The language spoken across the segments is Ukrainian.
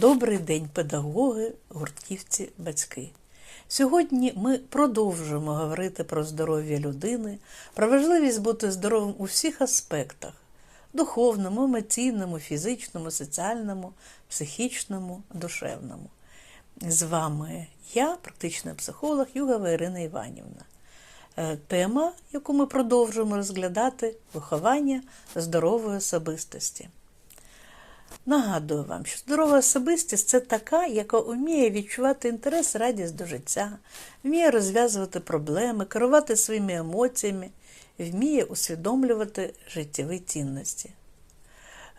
Добрий день, педагоги, гуртківці, батьки. Сьогодні ми продовжуємо говорити про здоров'я людини, про важливість бути здоровим у всіх аспектах духовному, емоційному, фізичному, соціальному, психічному, душевному. З вами я, практичний психолог Югова Ірина Іванівна. Е, Тема, яку ми продовжуємо розглядати, виховання здорової особистості. Нагадую вам, що здорова особистість це така, яка вміє відчувати інтерес, радість до життя, вміє розв'язувати проблеми, керувати своїми емоціями, вміє усвідомлювати життєві цінності.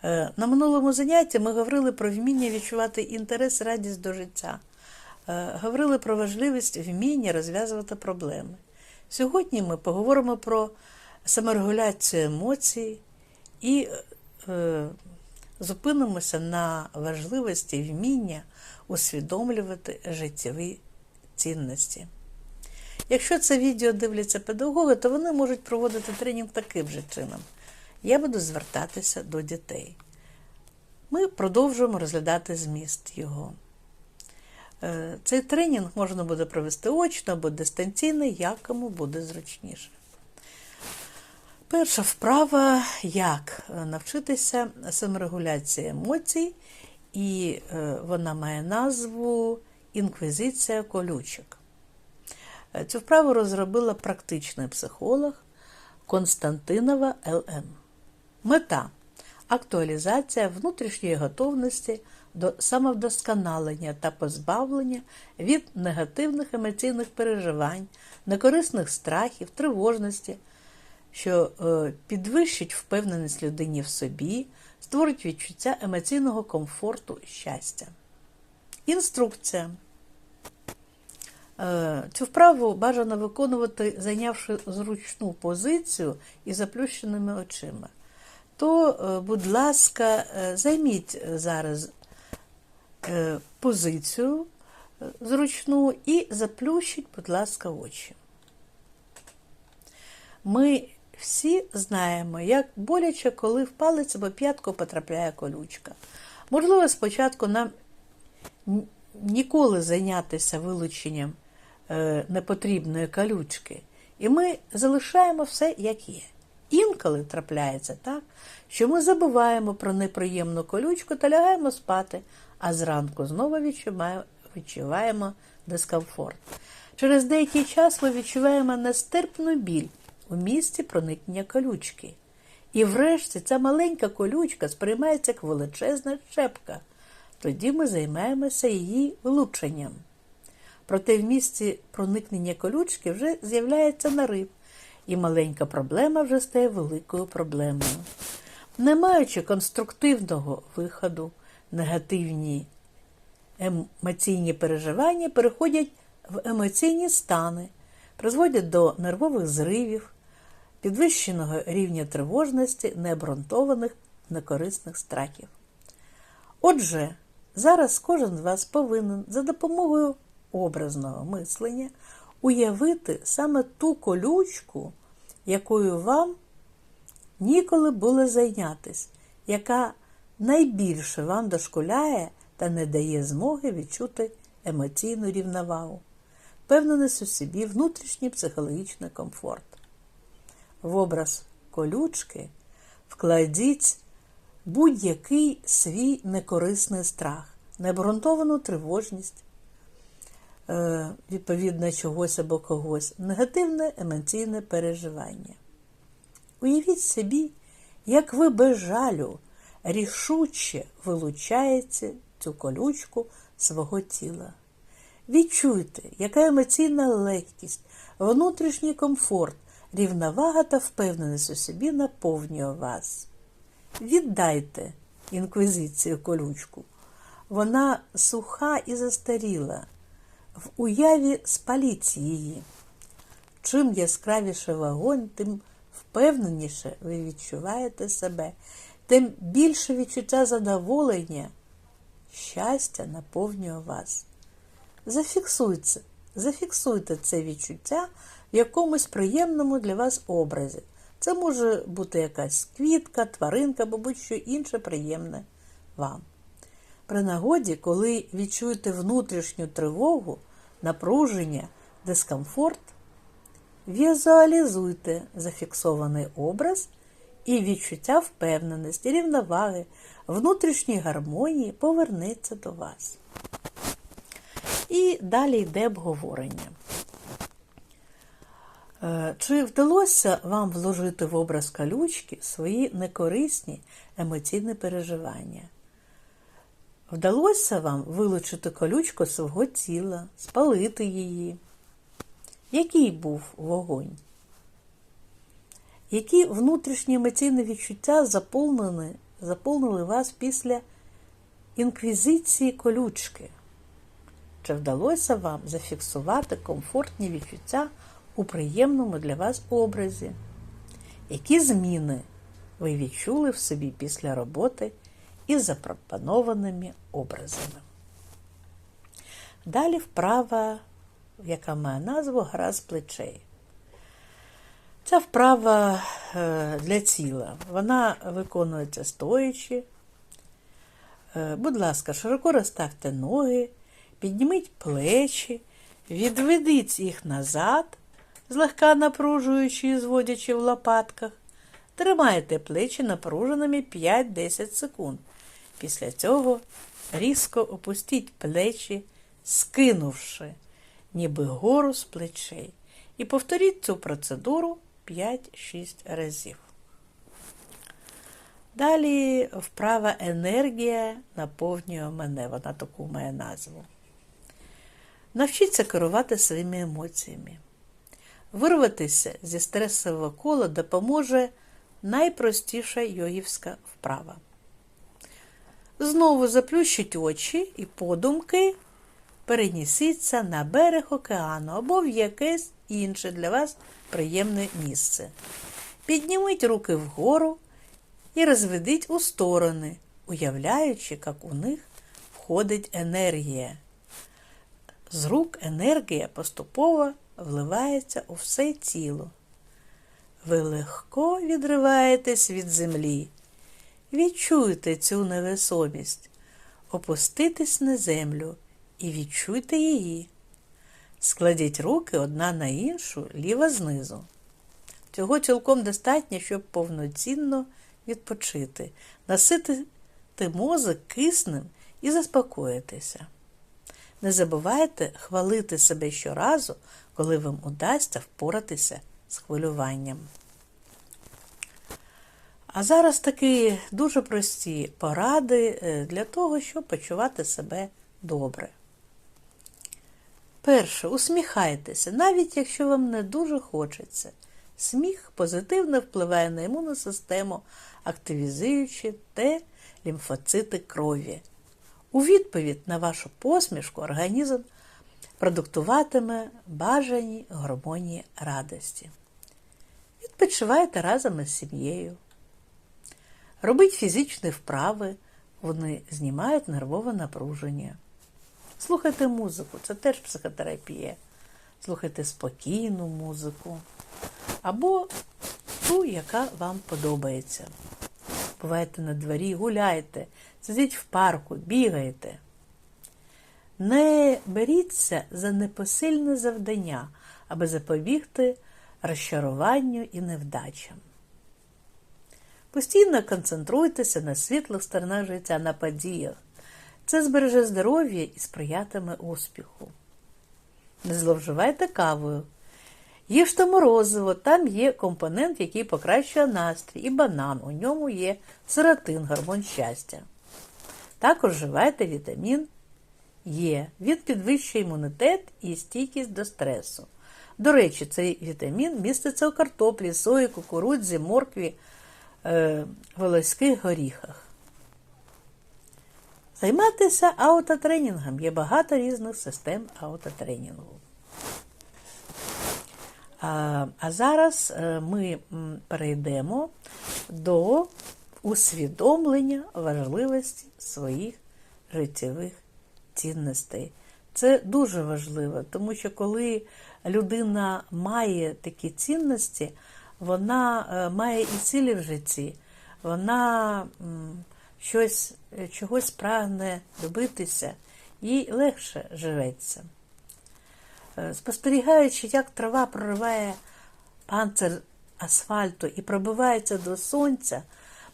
Е, На минулому занятті ми говорили про вміння відчувати інтерес, радість до життя, Е, говорили про важливість вміння розв'язувати проблеми. Сьогодні ми поговоримо про саморегуляцію емоцій і е, зупинимося на важливості вміння усвідомлювати життєві цінності. Якщо це відео дивляться педагоги, то вони можуть проводити тренінг таким же чином. Я буду звертатися до дітей. Ми продовжуємо розглядати зміст його. Е, Цей тренінг можна буде провести очно або дистанційно, як кому буде зручніше. Перша вправа як навчитися саморегуляції емоцій, і е, вона має назву Інквізиція колючок. Е, Цю вправу розробила практичний психолог Константинова ЛМ. Мета актуалізація внутрішньої готовності до самовдосконалення та позбавлення від негативних емоційних переживань, некорисних страхів, тривожності, що е, підвищить впевненість людині в собі, створить відчуття емоційного комфорту і щастя. Інструкція. Е, Цю вправу бажано виконувати, зайнявши зручну позицію і заплющеними очима. То, е, будь ласка, займіть зараз позицію зручну і заплющіть, будь ласка, очі. Ми всі знаємо, як боляче, коли в палець або п'ятку потрапляє колючка. Можливо, спочатку нам ніколи зайнятися вилученням е, непотрібної колючки, і ми залишаємо все, як є. Інколи трапляється так, що ми забуваємо про неприємну колючку та лягаємо спати, а зранку знову відчуваємо, дискомфорт. Через деякий час ми відчуваємо нестерпну біль у місці проникнення колючки. І врешті ця маленька колючка сприймається як величезна щепка. Тоді ми займаємося її вилученням. Проте в місці проникнення колючки вже з'являється нарив, і маленька проблема вже стає великою проблемою. Не маючи конструктивного виходу, негативні емоційні переживання переходять в емоційні стани, призводять до нервових зривів, підвищеного рівня тривожності, необґрунтованих, некорисних страхів. Отже, зараз кожен з вас повинен за допомогою образного мислення уявити саме ту колючку, якою вам ніколи було зайнятись, яка найбільше вам дошкуляє та не дає змоги відчути емоційну рівновагу, впевненість у собі, внутрішній психологічний комфорт. В образ колючки вкладіть будь-який свій некорисний страх, необґрунтовану тривожність, е, відповідно чогось або когось, негативне емоційне переживання. Уявіть собі, як ви без жалю рішуче вилучаєте цю колючку свого тіла. Відчуйте, яка емоційна легкість, внутрішній комфорт, рівновага та впевненість у собі наповнює вас. Віддайте інквізицію колючку. Вона суха і застаріла. В уяві спаліть її. Чим яскравіше вогонь, тим впевненіше ви відчуваєте себе, тим більше відчуття задоволення, щастя наповнює вас. Зафіксуйте, зафіксуйте це відчуття в якомусь приємному для вас образі. Це може бути якась квітка, тваринка або будь-що інше приємне вам. При нагоді, коли відчуєте внутрішню тривогу, напруження, дискомфорт, візуалізуйте зафіксований образ і відчуття впевненості, рівноваги, внутрішньої гармонії повернеться до вас. І далі йде обговорення. Е, Чи вдалося вам вложити в образ калючки свої некорисні емоційні переживання? Вдалося вам вилучити колючку свого тіла, спалити її? Який був вогонь? Які внутрішні емоційні відчуття заповнили, заповнили вас після інквізиції колючки? Чи вдалося вам зафіксувати комфортні відчуття у приємному для вас образі? Які зміни ви відчули в собі після роботи із запропонованими образами? Далі вправа, яка має назву гра з плечей. Ця вправа е, для тіла. Вона виконується стоячи. Е, Будь ласка, широко розставте ноги, підніміть плечі, відведіть їх назад, злегка напружуючи і зводячи в лопатках. Тримайте плечі напруженими 5-10 секунд. Після цього різко опустіть плечі, скинувши, ніби гору з плечей. І повторіть цю процедуру 5-6 разів. Далі вправа енергія наповнює мене, вона таку має назву. Навчіться керувати своїми емоціями. Вирватися зі стресового кола допоможе найпростіша йогівська вправа. Знову заплющіть очі і подумки перенісіться на берег океану або в якесь інше для вас приємне місце. Підніміть руки вгору і розведіть у сторони, уявляючи, як у них входить енергія. З рук енергія поступово вливається у все тіло. Ви легко відриваєтесь від землі. Відчуйте цю невесомість, опуститесь на землю і відчуйте її. Складіть руки одна на іншу, ліва знизу. Цього цілком достатньо, щоб повноцінно відпочити, наситити мозок киснем і заспокоїтися. Не забувайте хвалити себе щоразу, коли вам удасться впоратися з хвилюванням. А зараз такі дуже прості поради е, для того, щоб почувати себе добре. Перше, усміхайтеся, навіть якщо вам не дуже хочеться. Сміх позитивно впливає на імунну систему, активізуючи те лімфоцити крові. У відповідь на вашу посмішку організм продуктуватиме бажані гормоні радості. Відпочивайте разом із сім'єю. Робіть фізичні вправи, вони знімають нервове напруження. Слухайте музику, це теж психотерапія. Слухайте спокійну музику або ту, яка вам подобається. Бувайте на дворі, гуляйте, сидіть в парку, бігайте. Не беріться за непосильне завдання, аби запобігти розчаруванню і невдачам. Постійно концентруйтеся на світлих сторонах життя, на подіях. Це збереже здоров'я і сприятиме успіху. Не зловживайте кавою. Їжте морозиво, там є компонент, який покращує настрій, і банан. У ньому є серотин, гормон щастя. Також вживайте вітамін Е. Він підвищує імунітет і стійкість до стресу. До речі, цей вітамін міститься у картоплі, сої, кукурудзі, моркві, е, волоських горіхах. Займатися аутотренінгом. Є багато різних систем аутотренінгу. А, а зараз е, ми перейдемо до усвідомлення важливості своїх життєвих цінностей. Це дуже важливо, тому що коли людина має такі цінності, вона е, має і цілі в житті, вона щось, е, чогось прагне добитися, їй легше живеться. Е, Спостерігаючи, як трава прориває панцир асфальту і пробивається до сонця,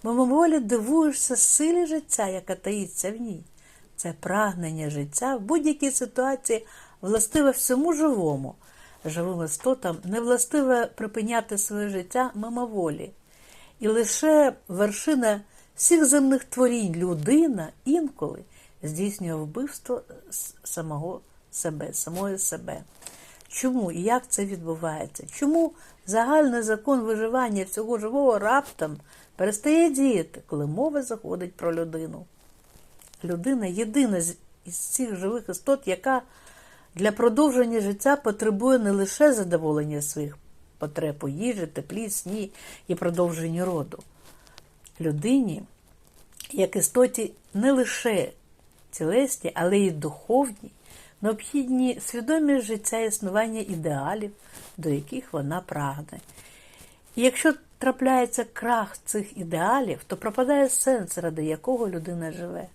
мимоволі дивуєшся силі життя, яка таїться в ній. Це прагнення життя в будь-якій ситуації властиве всьому живому. Живим істотам не властиве припиняти своє життя мимоволі. І лише вершина всіх земних творінь людина інколи здійснює вбивство самого себе, самої себе. Чому і як це відбувається? Чому загальний закон виживання всього живого раптом перестає діяти, коли мова заходить про людину? Людина єдина із цих живих істот, яка для продовження життя потребує не лише задоволення своїх потреб у їжі, теплі, сні і продовженні роду. Людині, як істоті не лише тілесні, але й духовні, необхідні свідомі життя існування ідеалів, до яких вона прагне. І якщо трапляється крах цих ідеалів, то пропадає сенс, ради якого людина живе.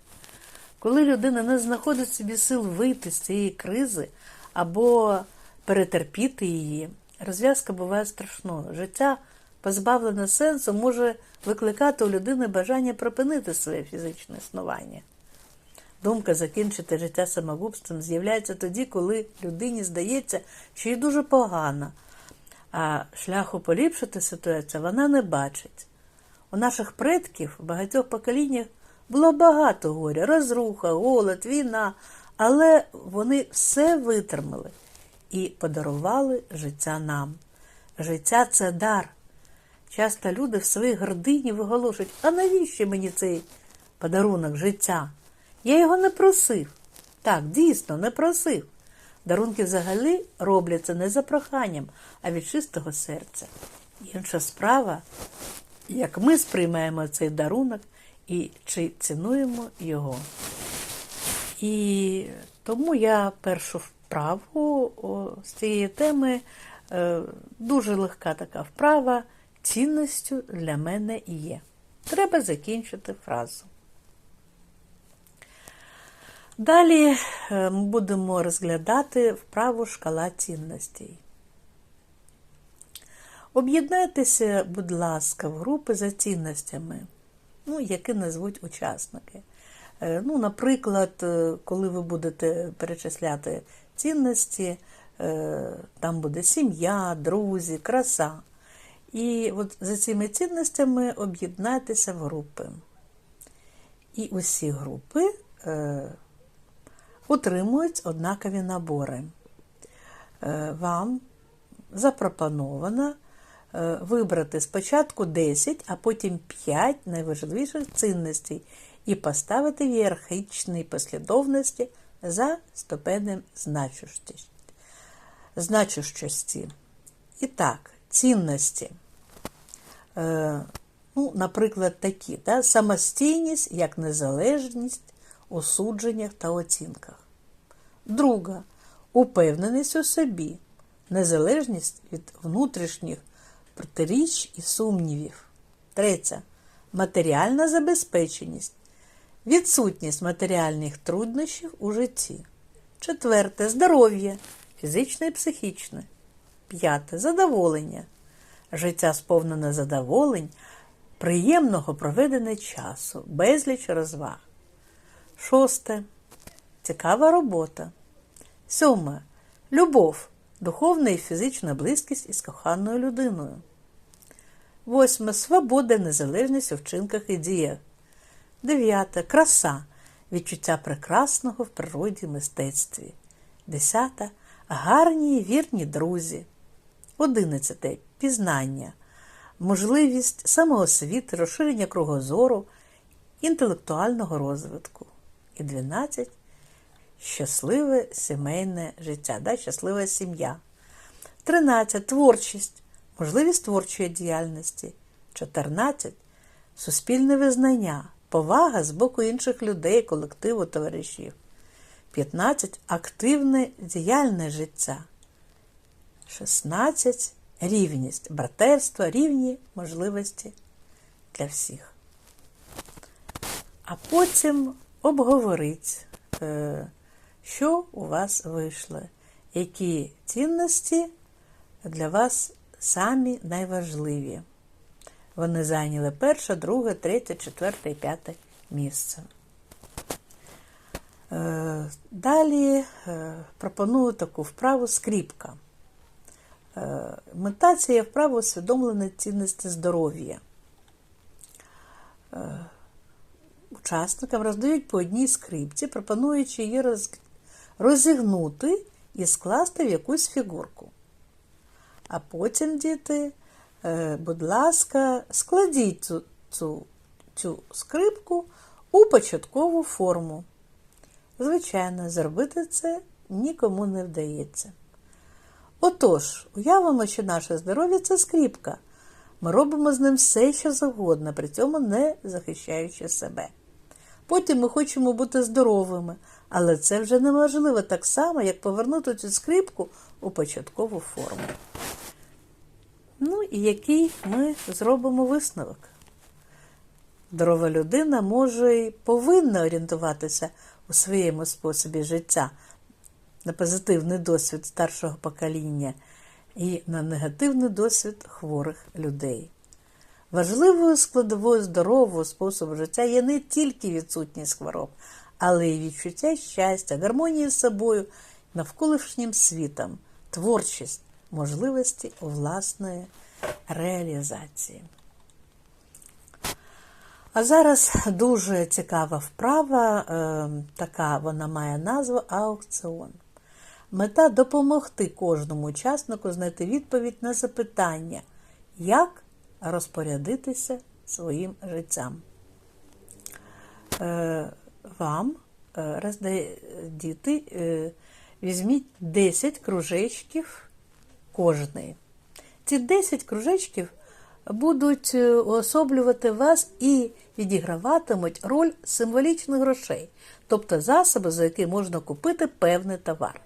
Коли людина не знаходить собі сил вийти з цієї кризи або перетерпіти її, розв'язка буває страшною. Життя, позбавлене сенсу, може викликати у людини бажання припинити своє фізичне існування. Думка закінчити життя самогубством з'являється тоді, коли людині здається, що їй дуже погано, а шляху поліпшити ситуацію вона не бачить. У наших предків в багатьох поколіннях було багато горя, розруха, голод, війна, але вони все витримали і подарували життя нам. Життя це дар. Часто люди в своїй гордині виголошують, а навіщо мені цей подарунок життя? Я його не просив. Так, дійсно, не просив. Дарунки взагалі робляться не за проханням, а від чистого серця. Інша справа, як ми сприймаємо цей дарунок і чи цінуємо його. І тому я першу вправу з цієї теми е, дуже легка така вправа, цінністю для мене є. Треба закінчити фразу. Далі е, ми будемо розглядати вправу шкала цінностей. Об'єднайтеся, будь ласка, в групи за цінностями, ну, які назвуть учасники. Е, Ну, Наприклад, е, коли ви будете перечисляти цінності, е, там буде сім'я, друзі, краса. І от за цими цінностями об'єднайтеся в групи. І усі групи е, отримують однакові набори. Е, Вам запропоновано е, вибрати спочатку 10, а потім 5 найважливіших цінностей і поставити в ієрархічній послідовності за ступенем значущості. значущості. І так, цінності. Е, ну, Наприклад, такі: да? самостійність як незалежність у судженнях та оцінках. Друга упевненість у собі, незалежність від внутрішніх протиріч і сумнівів. Третя матеріальна забезпеченість, відсутність матеріальних труднощів у житті. Четверте здоров'я, фізичне і психічне. П'яте задоволення. Життя сповнене задоволень, приємного проведення часу, безліч розваг. Шосте. Цікава робота. Сьоме. Любов, духовна і фізична близькість із коханою людиною. Восьме. Свобода, незалежність у вчинках і діях. Дев'яте. Краса. Відчуття прекрасного в природі мистецтві. Десята. Гарні і вірні друзі. Одинадцяте. Пізнання. Можливість самоосвіти, розширення кругозору, інтелектуального розвитку. І 12 щасливе сімейне життя, да? щаслива сім'я. 13 творчість, можливість творчої діяльності. 14 суспільне визнання, повага з боку інших людей, колективу, товаришів. 15 активне діяльне життя. 16 рівність, братерство, рівні можливості для всіх. а потім обговоріть, е, що у вас вийшло, які цінності для вас самі найважливі. Вони зайняли перше, друге, третє, четверте і п'яте місце. Е, Далі е, пропоную таку вправу скріпка. Е, Мета цієї вправи усвідомлення цінності здоров'я. Учасникам роздають по одній скрипці, пропонуючи її. Розігнути і скласти в якусь фігурку. А потім, діти, е, будь ласка, складіть цю, цю, цю скрипку у початкову форму. Звичайно, зробити це нікому не вдається. Отож, уявимо, що наше здоров'я це скріпка. Ми робимо з ним все, що завгодно, при цьому не захищаючи себе. Потім ми хочемо бути здоровими, але це вже неможливо так само, як повернути цю скрипку у початкову форму. Ну і який ми зробимо висновок? Здорова людина може і повинна орієнтуватися у своєму способі життя на позитивний досвід старшого покоління і на негативний досвід хворих людей. Важливою складовою здорового способу життя є не тільки відсутність хвороб, але й відчуття щастя, гармонії з собою, навколишнім світом, творчість, можливості власної реалізації. А зараз дуже цікава вправа, е, така вона має назву аукціон. Мета допомогти кожному учаснику знайти відповідь на запитання, як розпорядитися своїм життям. Вам е, роздає діти, е, візьміть 10 кружечків кожний. Ці 10 кружечків будуть е, уособлювати вас і відіграватимуть роль символічних грошей, тобто засоби, за які можна купити певний товар.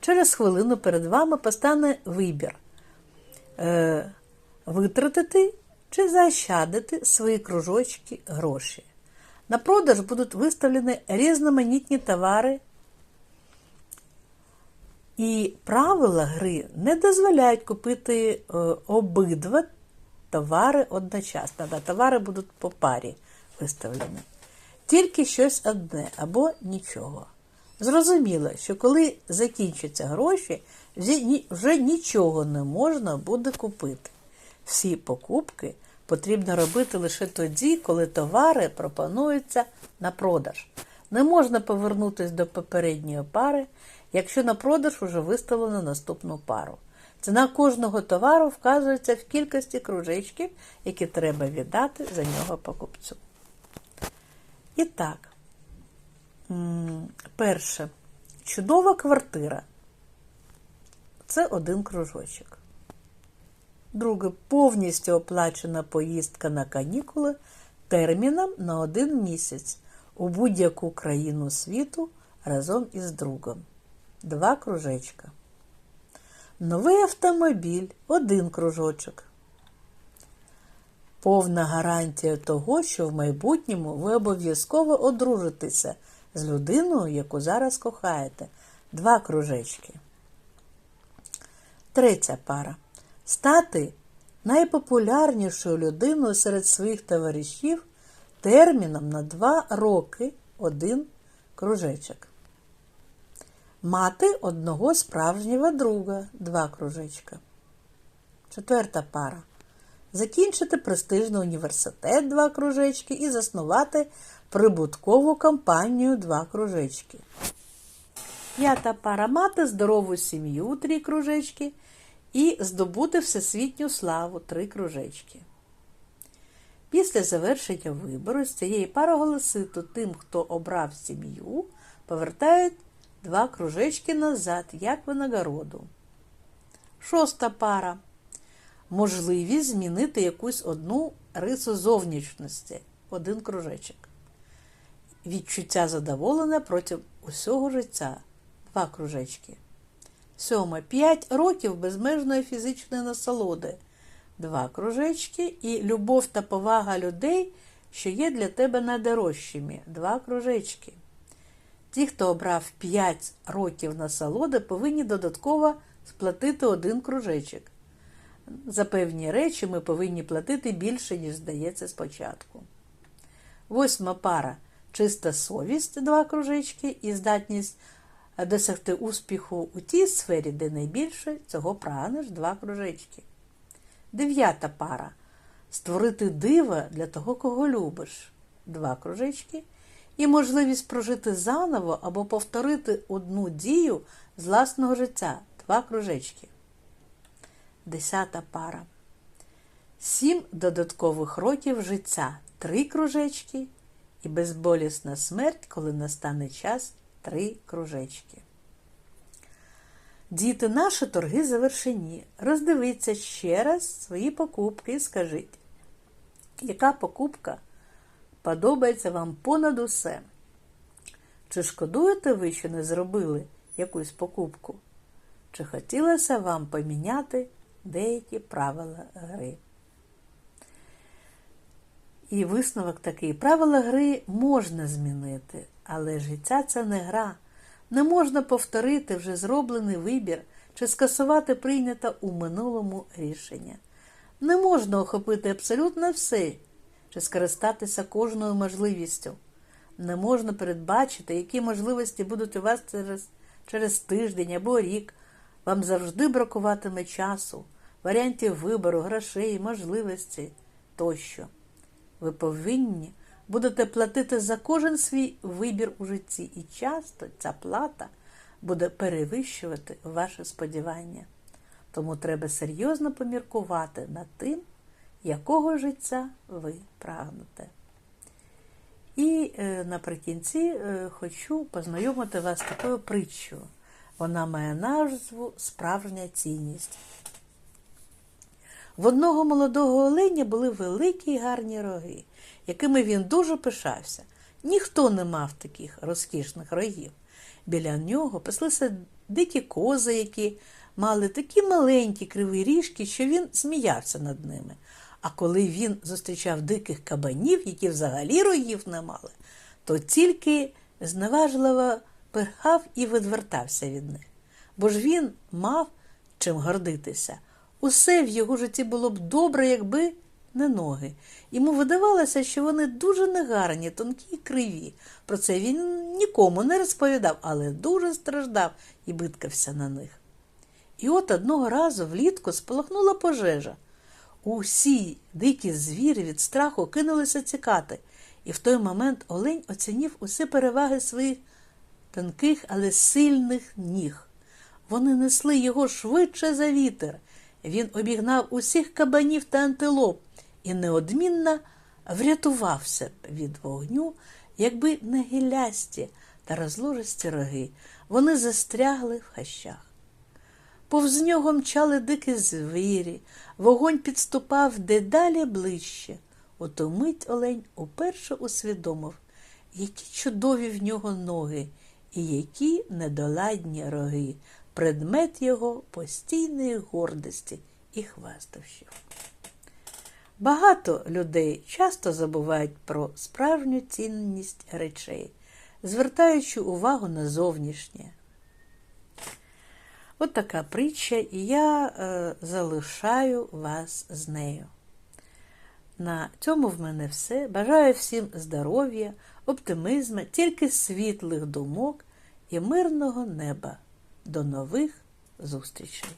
Через хвилину перед вами постане вибір витратити чи заощадити свої кружочки гроші. На продаж будуть виставлені різноманітні товари, і правила гри не дозволяють купити е, обидва товари одночасно. Да, Товари будуть по парі виставлені. Тільки щось одне або нічого. Зрозуміло, що коли закінчаться гроші, вже нічого не можна буде купити. Всі покупки потрібно робити лише тоді, коли товари пропонуються на продаж. Не можна повернутися до попередньої пари, якщо на продаж уже виставлено наступну пару. Ціна кожного товару вказується в кількості кружечків, які треба віддати за нього покупцю. І так, перше, чудова квартира. Це один кружочок. Друге, повністю оплачена поїздка на канікули терміном на один місяць у будь-яку країну світу разом із другом. Два кружечка. Новий автомобіль один кружочок. Повна гарантія того, що в майбутньому ви обов'язково одружитеся з людиною, яку зараз кохаєте. Два кружечки. Третя пара. Стати найпопулярнішою людиною серед своїх товаришів терміном на два роки один кружечок. Мати одного справжнього друга два кружечка. Четверта пара. Закінчити престижний університет два кружечки і заснувати прибуткову компанію два кружечки. П'ята пара мати здорову сім'ю три кружечки і здобути всесвітню славу три кружечки. Після завершення вибору з цієї пари голоситу тим, хто обрав сім'ю, повертають два кружечки назад, як винагороду. Шоста пара. Можливість змінити якусь одну рису зовнішності. Один кружечок. Відчуття задоволення протягом усього життя. Два кружечки. Сьоме. П'ять років безмежної фізичної насолоди. Два кружечки і любов та повага людей, що є для тебе найдорожчими два кружечки. Ті, хто обрав 5 років насолоди, повинні додатково сплатити один кружечок. За певні речі ми повинні платити більше, ніж здається спочатку. Восьма пара чиста совість, два кружечки, і здатність досягти успіху у тій сфері, де найбільше цього прагнеш два кружечки. Дев'ята пара створити диво для того, кого любиш, два кружечки, і можливість прожити заново або повторити одну дію з власного життя, два кружечки. Десята пара. Сім додаткових років життя, три кружечки, і безболісна смерть, коли настане час, три кружечки. Діти, наші торги завершені. Роздивіться ще раз свої покупки і скажіть, яка покупка подобається вам понад усе? Чи шкодуєте ви, що не зробили якусь покупку? Чи хотілося вам поміняти деякі правила гри? І висновок такий: правила гри можна змінити, але життя це не гра. Не можна повторити вже зроблений вибір чи скасувати прийняте у минулому рішення. Не можна охопити абсолютно все чи скористатися кожною можливістю. Не можна передбачити, які можливості будуть у вас через, через тиждень або рік. Вам завжди бракуватиме часу, варіантів вибору, грошей, можливостей тощо. Ви повинні будете платити за кожен свій вибір у житті, і часто ця плата буде перевищувати ваші сподівання. Тому треба серйозно поміркувати над тим, якого життя ви прагнете. І е, наприкінці е, хочу познайомити вас з такою притчою. Вона має назву Справжня цінність. В одного молодого оленя були великі й гарні роги, якими він дуже пишався. Ніхто не мав таких розкішних рогів. Біля нього паслися дикі кози, які мали такі маленькі криві ріжки, що він сміявся над ними. А коли він зустрічав диких кабанів, які взагалі рогів не мали, то тільки зневажливо пирхав і відвертався від них. Бо ж він мав чим гордитися. Усе в його житті було б добре, якби не ноги. Йому видавалося, що вони дуже негарні, тонкі і криві. Про це він нікому не розповідав, але дуже страждав і биткався на них. І от одного разу влітку спалахнула пожежа. Усі дикі звірі від страху кинулися цікати, і в той момент Олень оцінив усі переваги своїх тонких, але сильних ніг. Вони несли його швидше за вітер. Він обігнав усіх кабанів та антилоп і неодмінно врятувався б від вогню, якби не гілясті та розложисті роги. Вони застрягли в хащах. Повз нього мчали дикі звірі, вогонь підступав дедалі ближче. Ото мить Олень уперше усвідомив, які чудові в нього ноги і які недоладні роги, предмет його постійної гордості і хвастощів. Багато людей часто забувають про справжню цінність речей, звертаючи увагу на зовнішнє. От така притча, і я е, залишаю вас з нею. На цьому в мене все. Бажаю всім здоров'я, оптимізму, тільки світлих думок і мирного неба. До нових зустрічей!